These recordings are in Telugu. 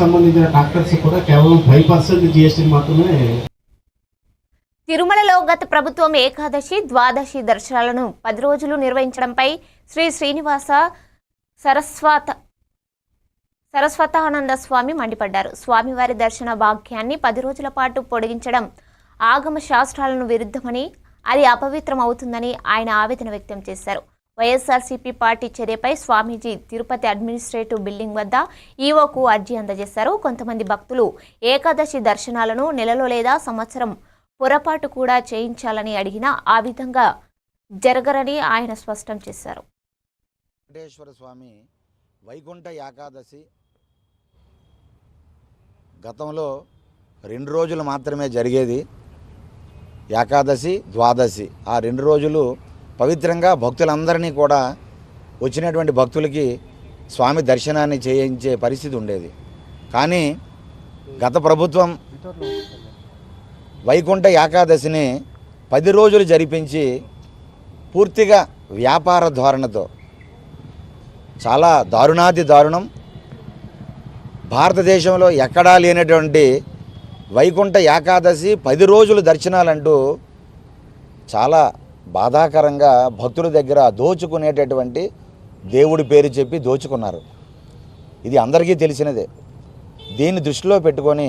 సంబంధించిన డాక్టర్స్ కూడా కేవలం ఫైవ్ పర్సెంట్ జిఎస్టీ మాత్రమే తిరుమలలో గత ప్రభుత్వం ఏకాదశి ద్వాదశి దర్శనాలను పది రోజులు నిర్వహించడంపై శ్రీ శ్రీనివాస సరస్వత సరస్వతానంద స్వామి మండిపడ్డారు. స్వామివారి దర్శన భాగ్యాన్ని పది రోజుల పాటు పొడిగించడం ఆగమ శాస్త్రాలను విరుద్ధమని అది అపవిత్రం అవుతుందని ఆయన ఆవేదన వ్యక్తం చేశారు. వైఎస్ఆర్సీపీ పార్టీ చర్యపై స్వామీజీ తిరుపతి అడ్మినిస్ట్రేటివ్ బిల్డింగ్ వద్ద ఈవోకు అర్జీ అందజేశారు. కొంతమంది భక్తులు ఏకాదశి దర్శనాలను నెలలో లేదా సంవత్సరం పొరపాటు కూడా చేయించాలని అడిగినా ఆ విధంగా జరగరని ఆయన స్పష్టం చేశారు. వెంకటేశ్వర స్వామి వైకుంఠ ఏకాదశి గతంలో రెండు రోజులు మాత్రమే జరిగేది. ఏకాదశి ద్వాదశి ఆ రెండు రోజులు పవిత్రంగా భక్తులందరినీ కూడా వచ్చినటువంటి భక్తులకి స్వామి దర్శనాన్ని చేయించే పరిస్థితి ఉండేది. కానీ గత ప్రభుత్వం వైకుంఠ ఏకాదశిని పది రోజులు జరిపించి పూర్తిగా వ్యాపార ధోరణితో చాలా దారుణాది దారుణం. భారతదేశంలో ఎక్కడా లేనటువంటి వైకుంఠ ఏకాదశి పది రోజులు దర్శనాలంటూ చాలా బాధాకరంగా భక్తుల దగ్గర దోచుకునేటటువంటి దేవుడి పేరు చెప్పి దోచుకున్నారు. ఇది అందరికీ తెలిసినదే. దీన్ని దృష్టిలో పెట్టుకొని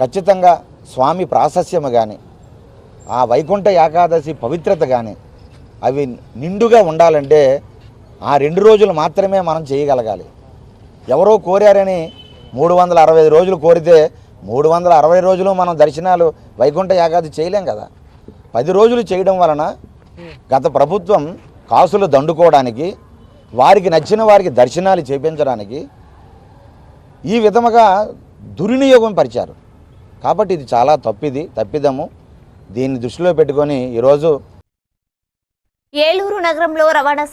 ఖచ్చితంగా స్వామి ప్రాశస్యము కానీ ఆ వైకుంఠ ఏకాదశి పవిత్రత కానీ అవి నిండుగా ఉండాలంటే ఆ రెండు రోజులు మాత్రమే మనం చేయగలగాలి. ఎవరో కోరారని మూడు వందల అరవై రోజులు కోరితే మూడు వందల అరవై రోజులు మనం దర్శనాలు వైకుంఠ ఏకాదశి చేయలేం కదా. పది రోజులు చేయడం వలన గత ప్రభుత్వం కాసులు దండుకోవడానికి వారికి నచ్చిన వారికి దర్శనాలు చేపించడానికి ఈ విధముగా దుర్వినియోగం పరిచారు. కాబట్టి ఇది చాలా తప్పిది తప్పిదము. దీన్ని దృష్టిలో పెట్టుకొని ఈరోజు ఏలూరు నగరంలో రవాణా